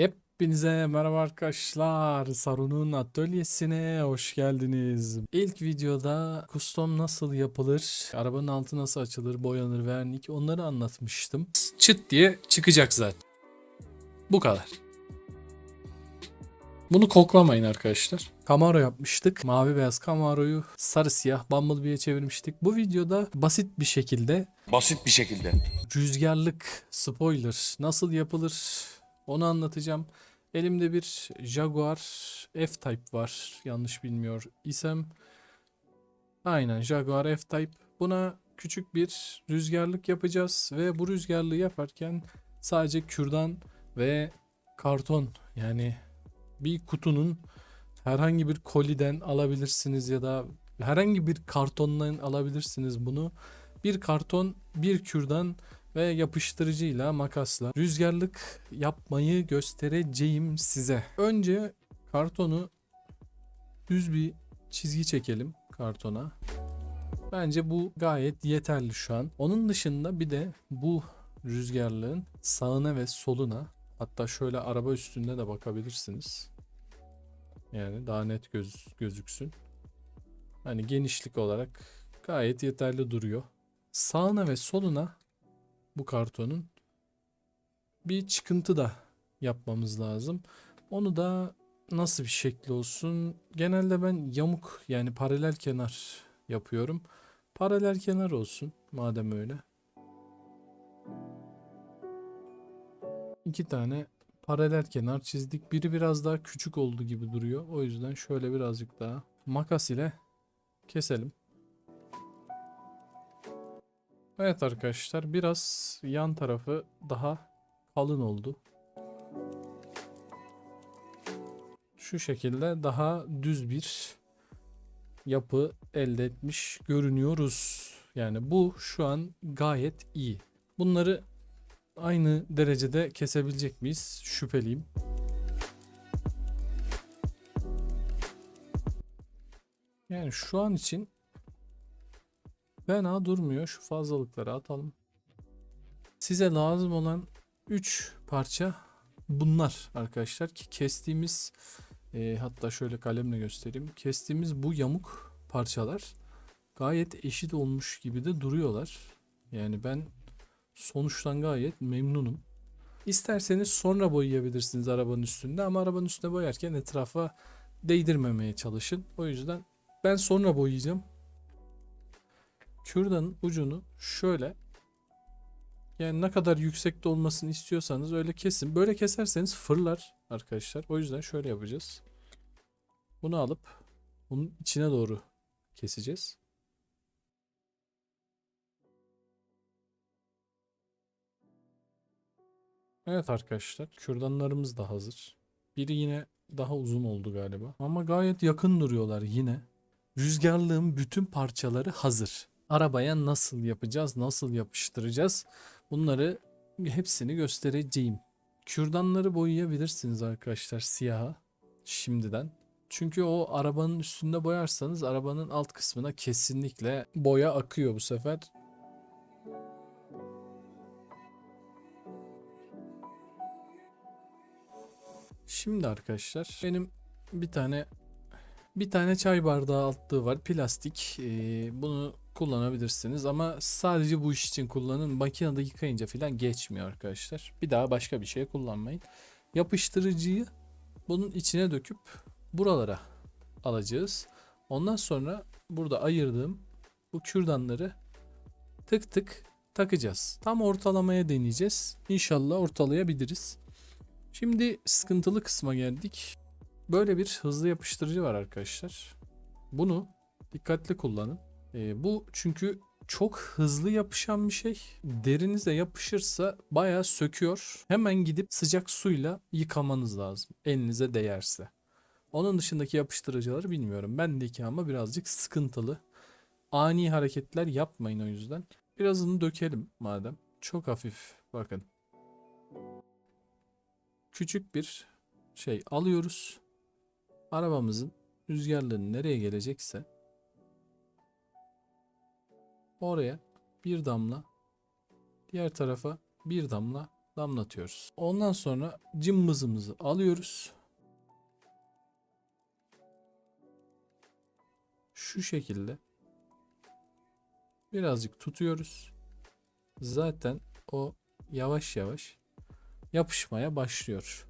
Hepinize merhaba arkadaşlar. Sarun'un atölyesine hoş geldiniz. İlk videoda custom nasıl yapılır, arabanın altı nasıl açılır, boyanır, vernik onları anlatmıştım. Çıt diye çıkacak zaten. Bu kadar. Bunu koklamayın arkadaşlar. Camaro yapmıştık. Mavi beyaz Camaro'yu sarı siyah Bumblebee'ye çevirmiştik. Bu videoda basit bir şekilde Basit bir şekilde. rüzgarlık spoiler nasıl yapılır onu anlatacağım. Elimde bir Jaguar F-Type var. Yanlış bilmiyor isem. Aynen Jaguar F-Type. Buna küçük bir rüzgarlık yapacağız ve bu rüzgarlığı yaparken sadece kürdan ve karton yani bir kutunun herhangi bir koliden alabilirsiniz ya da herhangi bir kartondan alabilirsiniz bunu. Bir karton, bir kürdan ve yapıştırıcıyla makasla rüzgarlık yapmayı göstereceğim size. Önce kartonu düz bir çizgi çekelim kartona. Bence bu gayet yeterli şu an. Onun dışında bir de bu rüzgarlığın sağına ve soluna hatta şöyle araba üstünde de bakabilirsiniz. Yani daha net göz, gözüksün. Hani genişlik olarak gayet yeterli duruyor. Sağına ve soluna bu kartonun bir çıkıntı da yapmamız lazım. Onu da nasıl bir şekli olsun? Genelde ben yamuk yani paralel kenar yapıyorum. Paralel kenar olsun madem öyle. İki tane paralel kenar çizdik. Biri biraz daha küçük oldu gibi duruyor. O yüzden şöyle birazcık daha makas ile keselim. Evet arkadaşlar biraz yan tarafı daha kalın oldu. Şu şekilde daha düz bir yapı elde etmiş görünüyoruz. Yani bu şu an gayet iyi. Bunları aynı derecede kesebilecek miyiz? Şüpheliyim. Yani şu an için Fena durmuyor. Şu fazlalıkları atalım. Size lazım olan 3 parça bunlar arkadaşlar ki kestiğimiz e, hatta şöyle kalemle göstereyim. Kestiğimiz bu yamuk parçalar gayet eşit olmuş gibi de duruyorlar. Yani ben sonuçtan gayet memnunum. İsterseniz sonra boyayabilirsiniz arabanın üstünde ama arabanın üstünde boyarken etrafa değdirmemeye çalışın. O yüzden ben sonra boyayacağım kürdanın ucunu şöyle yani ne kadar yüksekte olmasını istiyorsanız öyle kesin. Böyle keserseniz fırlar arkadaşlar. O yüzden şöyle yapacağız. Bunu alıp bunun içine doğru keseceğiz. Evet arkadaşlar kürdanlarımız da hazır. Biri yine daha uzun oldu galiba. Ama gayet yakın duruyorlar yine. Rüzgarlığın bütün parçaları hazır arabaya nasıl yapacağız, nasıl yapıştıracağız bunları hepsini göstereceğim. Kürdanları boyayabilirsiniz arkadaşlar siyaha şimdiden. Çünkü o arabanın üstünde boyarsanız arabanın alt kısmına kesinlikle boya akıyor bu sefer. Şimdi arkadaşlar benim bir tane bir tane çay bardağı altlığı var plastik. Ee, bunu kullanabilirsiniz ama sadece bu iş için kullanın. Makinede yıkayınca falan geçmiyor arkadaşlar. Bir daha başka bir şey kullanmayın. Yapıştırıcıyı bunun içine döküp buralara alacağız. Ondan sonra burada ayırdığım bu kürdanları tık tık takacağız. Tam ortalamaya deneyeceğiz. İnşallah ortalayabiliriz. Şimdi sıkıntılı kısma geldik. Böyle bir hızlı yapıştırıcı var arkadaşlar. Bunu dikkatli kullanın. E, bu çünkü çok hızlı yapışan bir şey. Derinize yapışırsa bayağı söküyor. Hemen gidip sıcak suyla yıkamanız lazım. Elinize değerse. Onun dışındaki yapıştırıcıları bilmiyorum. Bendeki ama birazcık sıkıntılı. Ani hareketler yapmayın o yüzden. Birazını dökelim madem. Çok hafif bakın. Küçük bir şey alıyoruz. Arabamızın rüzgarlığı nereye gelecekse Oraya bir damla, diğer tarafa bir damla damlatıyoruz. Ondan sonra cımbızımızı alıyoruz. Şu şekilde birazcık tutuyoruz. Zaten o yavaş yavaş yapışmaya başlıyor.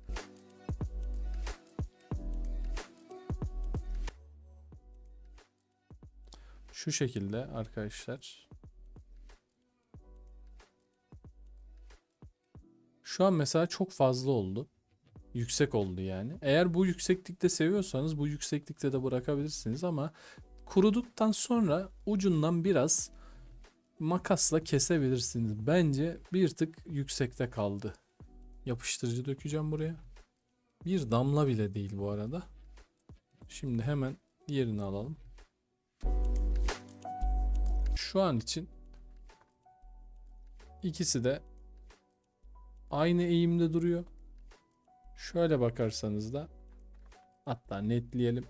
Şu şekilde arkadaşlar. Şu an mesela çok fazla oldu. Yüksek oldu yani. Eğer bu yükseklikte seviyorsanız bu yükseklikte de bırakabilirsiniz ama kuruduktan sonra ucundan biraz makasla kesebilirsiniz. Bence bir tık yüksekte kaldı. Yapıştırıcı dökeceğim buraya. Bir damla bile değil bu arada. Şimdi hemen yerini alalım. Şu an için ikisi de aynı eğimde duruyor. Şöyle bakarsanız da hatta netleyelim.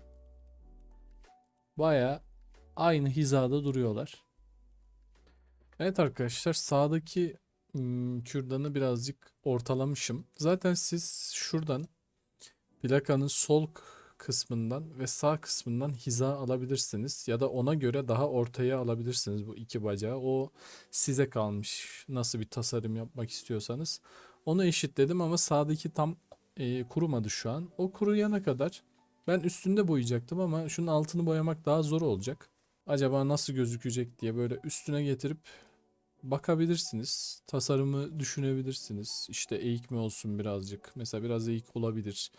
Baya aynı hizada duruyorlar. Evet arkadaşlar sağdaki kürdanı birazcık ortalamışım. Zaten siz şuradan plakanın sol kısmından ve sağ kısmından hiza alabilirsiniz. Ya da ona göre daha ortaya alabilirsiniz bu iki bacağı. O size kalmış nasıl bir tasarım yapmak istiyorsanız. Onu eşitledim ama sağdaki tam e, kurumadı şu an. O kuruyana kadar ben üstünde boyayacaktım ama şunun altını boyamak daha zor olacak. Acaba nasıl gözükecek diye böyle üstüne getirip bakabilirsiniz. Tasarımı düşünebilirsiniz. İşte eğik mi olsun birazcık. Mesela biraz eğik olabilir.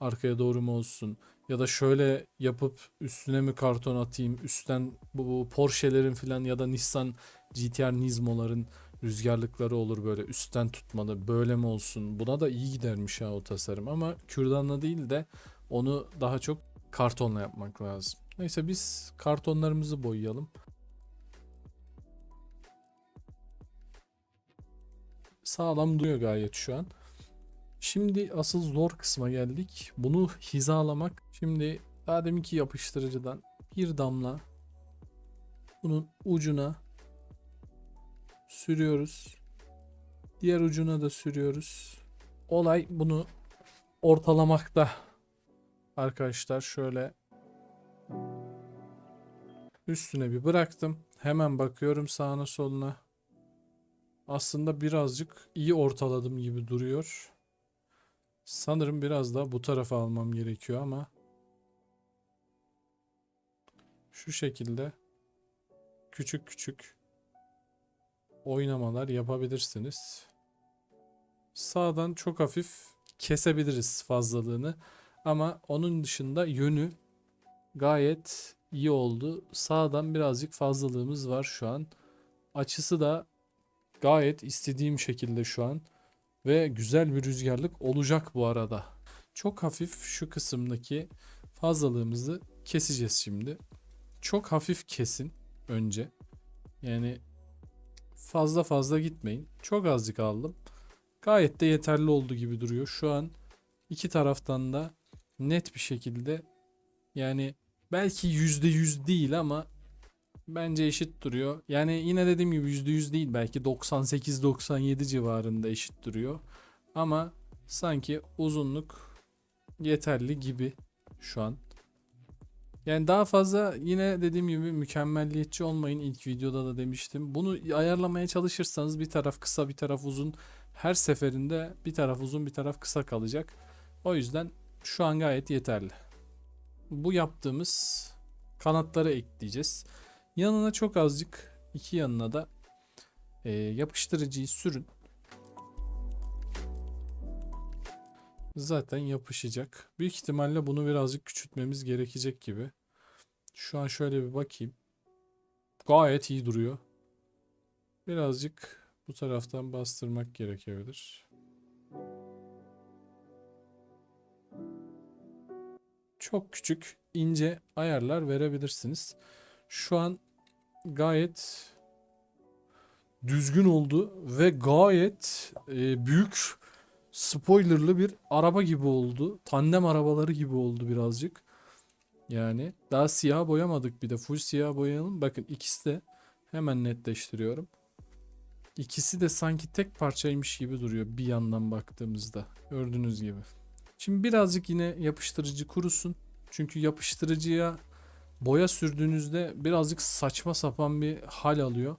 Arkaya doğru mu olsun? Ya da şöyle yapıp üstüne mi karton atayım? Üstten bu, bu Porsche'lerin falan ya da Nissan GTR Nismo'ların rüzgarlıkları olur böyle üstten tutmalı. Böyle mi olsun? Buna da iyi gidermiş ha o tasarım ama kürdanla değil de onu daha çok kartonla yapmak lazım. Neyse biz kartonlarımızı boyayalım. Sağlam duruyor gayet şu an. Şimdi asıl zor kısma geldik. Bunu hizalamak. Şimdi daha deminki yapıştırıcıdan bir damla bunun ucuna sürüyoruz. Diğer ucuna da sürüyoruz. Olay bunu ortalamakta. Arkadaşlar şöyle üstüne bir bıraktım. Hemen bakıyorum sağına soluna. Aslında birazcık iyi ortaladım gibi duruyor. Sanırım biraz da bu tarafa almam gerekiyor ama şu şekilde küçük küçük oynamalar yapabilirsiniz. Sağdan çok hafif kesebiliriz fazlalığını ama onun dışında yönü gayet iyi oldu. Sağdan birazcık fazlalığımız var şu an. Açısı da gayet istediğim şekilde şu an ve güzel bir rüzgarlık olacak bu arada. Çok hafif şu kısımdaki fazlalığımızı keseceğiz şimdi. Çok hafif kesin önce. Yani fazla fazla gitmeyin. Çok azıcık aldım. Gayet de yeterli oldu gibi duruyor. Şu an iki taraftan da net bir şekilde yani belki %100 değil ama bence eşit duruyor. Yani yine dediğim gibi %100 değil belki 98-97 civarında eşit duruyor. Ama sanki uzunluk yeterli gibi şu an. Yani daha fazla yine dediğim gibi mükemmelliyetçi olmayın. İlk videoda da demiştim. Bunu ayarlamaya çalışırsanız bir taraf kısa bir taraf uzun. Her seferinde bir taraf uzun bir taraf kısa kalacak. O yüzden şu an gayet yeterli. Bu yaptığımız kanatları ekleyeceğiz. Yanına çok azıcık iki yanına da e, yapıştırıcıyı sürün. Zaten yapışacak. Büyük ihtimalle bunu birazcık küçültmemiz gerekecek gibi. Şu an şöyle bir bakayım. Gayet iyi duruyor. Birazcık bu taraftan bastırmak gerekebilir. Çok küçük, ince ayarlar verebilirsiniz. Şu an gayet düzgün oldu ve gayet e, büyük spoilerlı bir araba gibi oldu. Tandem arabaları gibi oldu birazcık. Yani daha siyah boyamadık bir de full siyah boyayalım. Bakın ikisi de hemen netleştiriyorum. İkisi de sanki tek parçaymış gibi duruyor bir yandan baktığımızda. Gördüğünüz gibi. Şimdi birazcık yine yapıştırıcı kurusun. Çünkü yapıştırıcıya boya sürdüğünüzde birazcık saçma sapan bir hal alıyor.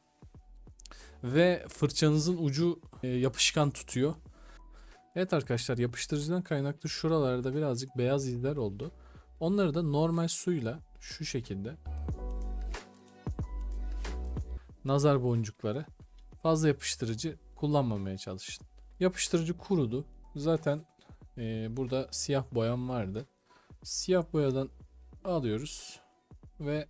Ve fırçanızın ucu e, yapışkan tutuyor. Evet arkadaşlar yapıştırıcıdan kaynaklı şuralarda birazcık beyaz izler oldu. Onları da normal suyla şu şekilde nazar boncukları fazla yapıştırıcı kullanmamaya çalışın. Yapıştırıcı kurudu. Zaten e, burada siyah boyam vardı. Siyah boyadan alıyoruz ve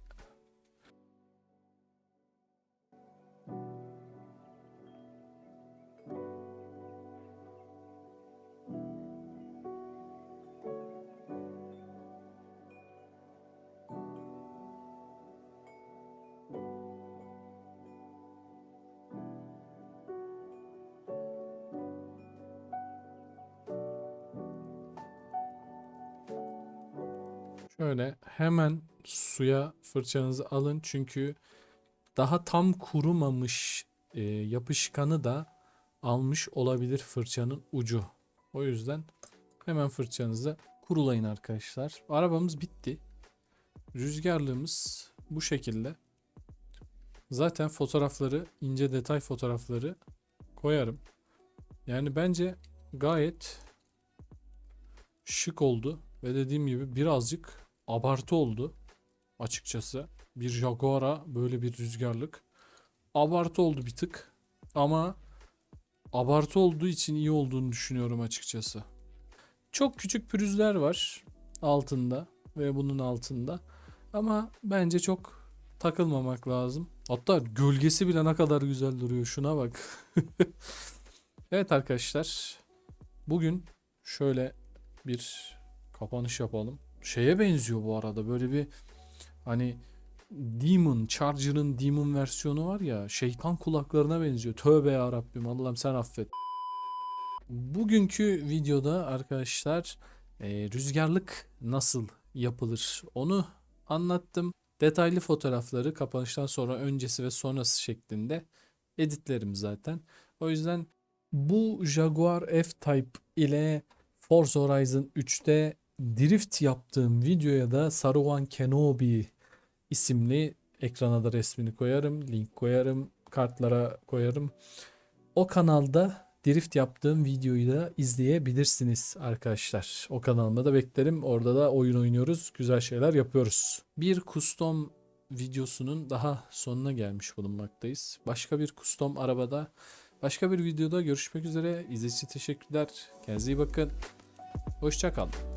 Şöyle hemen suya fırçanızı alın çünkü daha tam kurumamış e, yapışkanı da almış olabilir fırçanın ucu. O yüzden hemen fırçanızı kurulayın arkadaşlar. Arabamız bitti. Rüzgarlığımız bu şekilde. Zaten fotoğrafları, ince detay fotoğrafları koyarım. Yani bence gayet şık oldu ve dediğim gibi birazcık abartı oldu açıkçası. Bir Jaguar'a böyle bir rüzgarlık abartı oldu bir tık ama abartı olduğu için iyi olduğunu düşünüyorum açıkçası. Çok küçük pürüzler var altında ve bunun altında ama bence çok takılmamak lazım. Hatta gölgesi bile ne kadar güzel duruyor şuna bak. evet arkadaşlar bugün şöyle bir kapanış yapalım. Şeye benziyor bu arada böyle bir hani Demon, Charger'ın Demon versiyonu var ya şeytan kulaklarına benziyor. Tövbe ya Rabbim Allah'ım sen affet. Bugünkü videoda arkadaşlar e, rüzgarlık nasıl yapılır onu anlattım. Detaylı fotoğrafları kapanıştan sonra öncesi ve sonrası şeklinde editlerim zaten. O yüzden bu Jaguar F-Type ile Forza Horizon 3'te drift yaptığım videoya da Saruhan Kenobi isimli ekrana da resmini koyarım, link koyarım, kartlara koyarım. O kanalda drift yaptığım videoyu da izleyebilirsiniz arkadaşlar. O kanalımda da beklerim. Orada da oyun oynuyoruz, güzel şeyler yapıyoruz. Bir custom videosunun daha sonuna gelmiş bulunmaktayız. Başka bir custom arabada, başka bir videoda görüşmek üzere. İzlediğiniz için teşekkürler. Kendinize iyi bakın. Hoşçakalın.